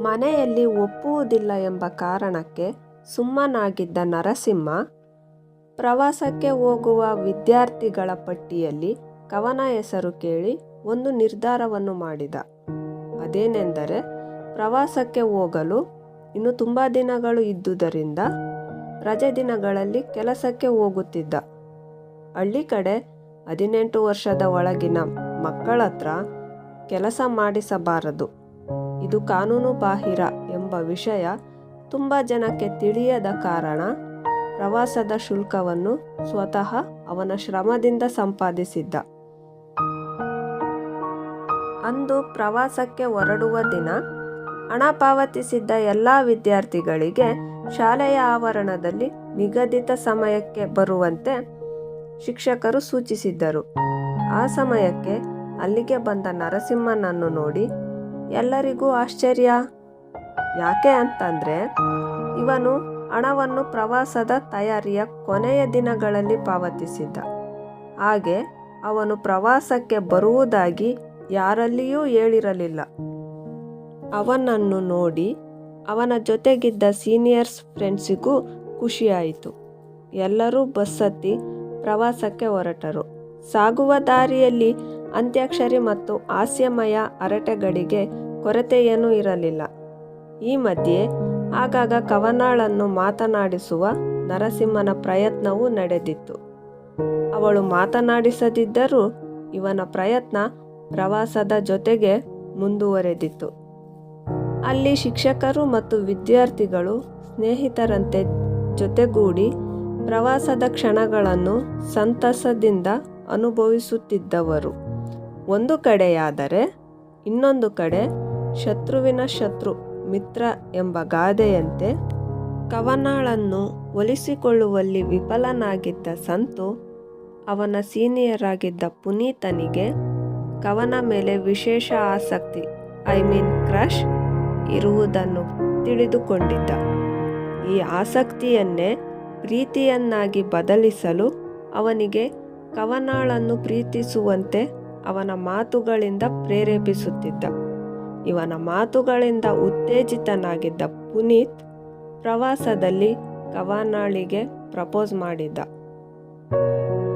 ಮನೆಯಲ್ಲಿ ಒಪ್ಪುವುದಿಲ್ಲ ಎಂಬ ಕಾರಣಕ್ಕೆ ಸುಮ್ಮನಾಗಿದ್ದ ನರಸಿಂಹ ಪ್ರವಾಸಕ್ಕೆ ಹೋಗುವ ವಿದ್ಯಾರ್ಥಿಗಳ ಪಟ್ಟಿಯಲ್ಲಿ ಕವನ ಹೆಸರು ಕೇಳಿ ಒಂದು ನಿರ್ಧಾರವನ್ನು ಮಾಡಿದ. ಅದೇನೆಂದರೆ, ಪ್ರವಾಸಕ್ಕೆ ಹೋಗಲು ಇನ್ನು ತುಂಬ ದಿನಗಳು ಇದ್ದುದರಿಂದ ರಜೆ ದಿನಗಳಲ್ಲಿ ಕೆಲಸಕ್ಕೆ ಹೋಗುತ್ತಿದ್ದ. ಹಳ್ಳಿ ಕಡೆ ಹದಿನೆಂಟು ವರ್ಷದ ಒಳಗಿನ ಮಕ್ಕಳ ಹತ್ರ ಕೆಲಸ ಮಾಡಿಸಬಾರದು. ಇದು ಕಾನೂನು ಬಾಹಿರ ಎಂಬ ವಿಷಯ ತುಂಬ ಜನಕ್ಕೆ ತಿಳಿಯದ ಕಾರಣ ಪ್ರವಾಸದ ಶುಲ್ಕವನ್ನು ಸ್ವತಃ ಅವನ ಶ್ರಮದಿಂದ ಸಂಪಾದಿಸಿದ್ದ. ಅಂದು ಪ್ರವಾಸಕ್ಕೆ ಹೊರಡುವ ದಿನ ಹಣ ಪಾವತಿಸಿದ್ದ ಎಲ್ಲ ವಿದ್ಯಾರ್ಥಿಗಳಿಗೆ ಶಾಲೆಯ ಆವರಣದಲ್ಲಿ ನಿಗದಿತ ಸಮಯಕ್ಕೆ ಬರುವಂತೆ ಶಿಕ್ಷಕರು ಸೂಚಿಸಿದ್ದರು. ಆ ಸಮಯಕ್ಕೆ ಅಲ್ಲಿಗೆ ಬಂದ ನರಸಿಂಹನನ್ನು ನೋಡಿ ಎಲ್ಲರಿಗೂ ಆಶ್ಚರ್ಯ. ಯಾಕೆ ಅಂತಂದರೆ, ಇವನು ಹಣವನ್ನು ಪ್ರವಾಸದ ತಯಾರಿಯ ಕೊನೆಯ ದಿನಗಳಲ್ಲಿ ಪಾವತಿಸಿದ್ದ. ಹಾಗೆ ಅವನು ಪ್ರವಾಸಕ್ಕೆ ಬರುವುದಾಗಿ ಯಾರಲ್ಲಿಯೂ ಹೇಳಿರಲಿಲ್ಲ. ಅವನನ್ನು ನೋಡಿ ಅವನ ಜೊತೆಗಿದ್ದ ಸೀನಿಯರ್ಸ್ ಫ್ರೆಂಡ್ಸಿಗೂ ಖುಷಿಯಾಯಿತು. ಎಲ್ಲರೂ ಬಸ್ ಹತ್ತಿ ಪ್ರವಾಸಕ್ಕೆ ಹೊರಟರು. ಸಾಗುವ ದಾರಿಯಲ್ಲಿ ಅಂತ್ಯಾಕ್ಷರಿ ಮತ್ತು ಹಾಸ್ಯಮಯ ಹರಟೆಗಳಿಗೆ ಕೊರತೆಯೇನೂ ಇರಲಿಲ್ಲ. ಈ ಮಧ್ಯೆ ಆಗಾಗ ಕವನಾಳನ್ನು ಮಾತನಾಡಿಸುವ ನರಸಿಂಹನ ಪ್ರಯತ್ನವೂ ನಡೆದಿತ್ತು. ಅವಳು ಮಾತನಾಡಿಸದಿದ್ದರೂ ಇವನ ಪ್ರಯತ್ನ ಪ್ರವಾಸದ ಜೊತೆಗೆ ಮುಂದುವರೆದಿತ್ತು. ಅಲ್ಲಿ ಶಿಕ್ಷಕರು ಮತ್ತು ವಿದ್ಯಾರ್ಥಿಗಳು ಸ್ನೇಹಿತರಂತೆ ಜೊತೆಗೂಡಿ ಪ್ರವಾಸದ ಕ್ಷಣಗಳನ್ನು ಸಂತಸದಿಂದ ಅನುಭವಿಸುತ್ತಿದ್ದವರು. ಒಂದು ಕಡೆಯಾದರೆ ಇನ್ನೊಂದು ಕಡೆ ಶತ್ರುವಿನ ಶತ್ರು ಮಿತ್ರ ಎಂಬ ಗಾದೆಯಂತೆ ಕವನಾಳನ್ನು ಒಲಿಸಿಕೊಳ್ಳುವಲ್ಲಿ ವಿಫಲನಾಗಿದ್ದ ಸಂತು ಅವನ ಸೀನಿಯರಾಗಿದ್ದ ಪುನೀತನಿಗೆ ಕವನ ಮೇಲೆ ವಿಶೇಷ ಆಸಕ್ತಿ, ಐ ಮೀನ್ ಕ್ರಶ್ ಇರುವುದನ್ನು ತಿಳಿದುಕೊಂಡಿದ್ದ. ಈ ಆಸಕ್ತಿಯನ್ನೇ ಪ್ರೀತಿಯನ್ನಾಗಿ ಬದಲಿಸಲು ಅವನಿಗೆ ಕವನಾಳನ್ನು ಪ್ರೀತಿಸುವಂತೆ ಅವನ ಮಾತುಗಳಿಂದ ಪ್ರೇರೇಪಿಸುತ್ತಿದ್ದ. ಇವನ ಮಾತುಗಳಿಂದ ಉತ್ತೇಜಿತನಾಗಿದ್ದ ಪುನೀತ್ ಪ್ರವಾಸದಲ್ಲಿ ಕವಾನಾಳಿಗೆ ಪ್ರಪೋಸ್ ಮಾಡಿದ್ದ.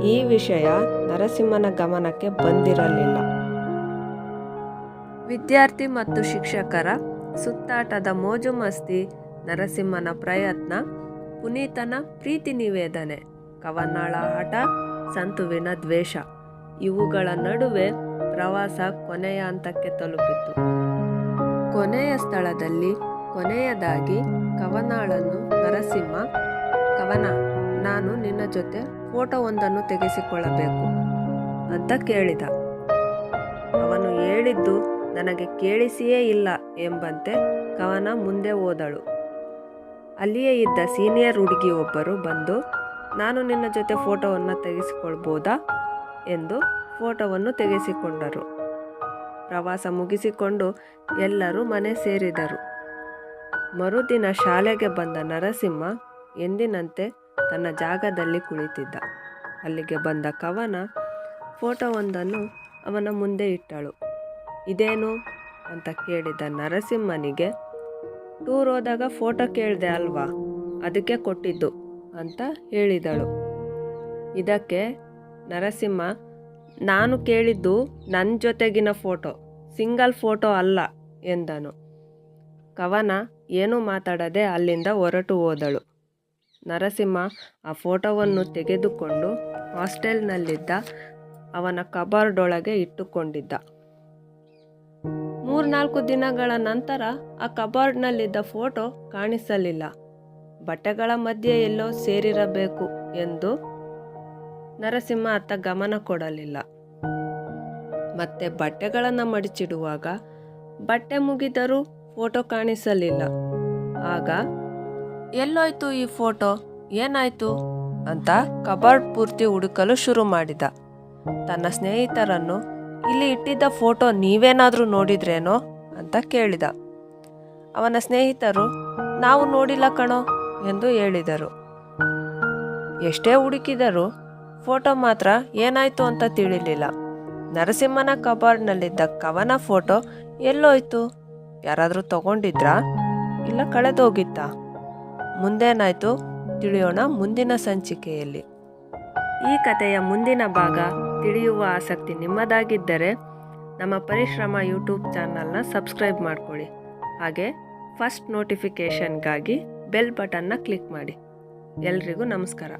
ಈ ವಿಷಯ ನರಸಿಂಹನ ಗಮನಕ್ಕೆ ಬಂದಿರಲಿಲ್ಲ. ವಿದ್ಯಾರ್ಥಿ ಮತ್ತು ಶಿಕ್ಷಕರ ಸುತ್ತಾಟದ ಮೋಜು ಮಸ್ತಿ, ನರಸಿಂಹನ ಪ್ರಯತ್ನ, ಪುನೀತನ ಪ್ರೀತಿ ನಿವೇದನೆ, ಕವನಾಳ ಹಠ, ಸಂತುವಿನ ದ್ವೇಷ. ಇವುಗಳ ನಡುವೆ ಪ್ರವಾಸ ಕೊನೆಯ ಹಂತಕ್ಕೆ ತಲುಪಿತು. ಕೊನೆಯ ಸ್ಥಳದಲ್ಲಿ ಕೊನೆಯದಾಗಿ ಕವನಾಳನ್ನು ನರಸಿಂಹ, ಕವನ, ನಾನು ನಿನ್ನ ಜೊತೆ ಫೋಟೋ ಒಂದನ್ನು ತೆಗೆಸಿಕೊಳ್ಳಬೇಕು ಅಂತ ಕೇಳಿದ. ಅವನು ಹೇಳಿದ್ದು ನನಗೆ ಕೇಳಿಸಿಯೇ ಇಲ್ಲ ಎಂಬಂತೆ ಕವನ ಮುಂದೆ ಹೋದಳು. ಅಲ್ಲಿಯೇ ಇದ್ದ ಸೀನಿಯರ್ ಹುಡುಗಿಯೊಬ್ಬರು ಬಂದು, ನಾನು ನಿನ್ನ ಜೊತೆ ಫೋಟೋವನ್ನು ತೆಗೆಸಿಕೊಳ್ಬೋದಾ? ಎಂದು ಫೋಟೋವನ್ನು ತೆಗೆಸಿಕೊಂಡರು. ಪ್ರವಾಸ ಮುಗಿಸಿಕೊಂಡು ಎಲ್ಲರೂ ಮನೆ ಸೇರಿದರು. ಮರುದಿನ ಶಾಲೆಗೆ ಬಂದ ನರಸಿಂಹ ಎಂದಿನಂತೆ ತನ್ನ ಜಾಗದಲ್ಲಿ ಕುಳಿತಿದ್ದ. ಅಲ್ಲಿಗೆ ಬಂದ ಕವನ ಫೋಟೋವೊಂದನ್ನು ಅವನ ಮುಂದೆ ಇಟ್ಟಳು. ಇದೇನು? ಅಂತ ಕೇಳಿದ ನರಸಿಂಹನಿಗೆ ಟೂರ್ ಹೋದಾಗ ಫೋಟೋ ಕೇಳಿದೆ ಅಲ್ವಾ? ಅದಕ್ಕೆ ಕೊಟ್ಟಿದ್ದು, ಅಂತ ಹೇಳಿದಳು. ಇದಕ್ಕೆ ನರಸಿಂಹ, ನಾನು ಕೇಳಿದ್ದು ನನ್ನ ಜೊತೆಗಿನ ಫೋಟೋ, ಸಿಂಗಲ್ ಫೋಟೋ ಅಲ್ಲ ಎಂದನು. ಕವನ ಏನೂ ಮಾತಾಡದೆ ಅಲ್ಲಿಂದ ಹೊರಟು ಹೋದಳು. ನರಸಿಂಹ ಆ ಫೋಟೋವನ್ನು ತೆಗೆದುಕೊಂಡು ಹಾಸ್ಟೆಲ್ನಲ್ಲಿದ್ದ ಅವನ ಕಬಾರ್ಡೊಳಗೆ ಇಟ್ಟುಕೊಂಡಿದ್ದ. ಮೂರ್ನಾಲ್ಕು ದಿನಗಳ ನಂತರ ಆ ಕಬಾರ್ಡ್ನಲ್ಲಿದ್ದ ಫೋಟೋ ಕಾಣಿಸಲಿಲ್ಲ. ಬಟ್ಟೆಗಳ ಮಧ್ಯೆ ಎಲ್ಲೋ ಸೇರಿರಬೇಕು ಎಂದು ನರಸಿಂಹ ಅತ್ತ ಗಮನ ಕೊಡಲಿಲ್ಲ. ಮತ್ತೆ ಬಟ್ಟೆಗಳನ್ನು ಮಡಿಚಿಡುವಾಗ ಬಟ್ಟೆ ಮುಗಿದರೂ ಫೋಟೋ ಕಾಣಿಸಲಿಲ್ಲ. ಆಗ, ಎಲ್ಲೋಯ್ತು ಈ ಫೋಟೋ? ಏನಾಯ್ತು? ಅಂತ ಕಬಾರ್ಡ್ ಪೂರ್ತಿ ಹುಡುಕಲು ಶುರು ಮಾಡಿದ. ತನ್ನ ಸ್ನೇಹಿತರನ್ನು, ಇಲ್ಲಿ ಇಟ್ಟಿದ್ದ ಫೋಟೋ ನೀವೇನಾದರೂ ನೋಡಿದ್ರೇನೋ? ಅಂತ ಕೇಳಿದ. ಅವನ ಸ್ನೇಹಿತರು, ನಾವು ನೋಡಿಲ್ಲ ಕಣೋ, ಎಂದು ಹೇಳಿದರು. ಎಷ್ಟೇ ಹುಡುಕಿದರೂ ಫೋಟೋ ಮಾತ್ರ ಏನಾಯ್ತು ಅಂತ ತಿಳಿಲಿಲ್ಲ. ನರಸಿಂಹನ ಕಬಾರ್ಡ್ನಲ್ಲಿದ್ದ ಕವನ ಫೋಟೋ ಎಲ್ಲೋಯ್ತು. ಯಾರಾದರೂ ತಗೊಂಡಿದ್ರಾ? ಇಲ್ಲ ಕಳೆದೋಗಿತ್ತಾ? ಮುಂದೇನಾಯ್ತು ತಿಳಿಯೋಣ ಮುಂದಿನ ಸಂಚಿಕೆಯಲ್ಲಿ. ಈ ಕಥೆಯ ಮುಂದಿನ ಭಾಗ ತಿಳಿಯುವ ಆಸಕ್ತಿ ನಿಮ್ಮದಾಗಿದ್ದರೆ ನಮ್ಮ ಪರಿಶ್ರಮ ಯೂಟ್ಯೂಬ್ ಚಾನಲ್ನ ಸಬ್ಸ್ಕ್ರೈಬ್ ಮಾಡ್ಕೊಳ್ಳಿ. ಹಾಗೆ ಫಸ್ಟ್ ನೋಟಿಫಿಕೇಷನ್ಗಾಗಿ ಬೆಲ್ ಬಟನ್ನ ಕ್ಲಿಕ್ ಮಾಡಿ. ಎಲ್ರಿಗೂ ನಮಸ್ಕಾರ.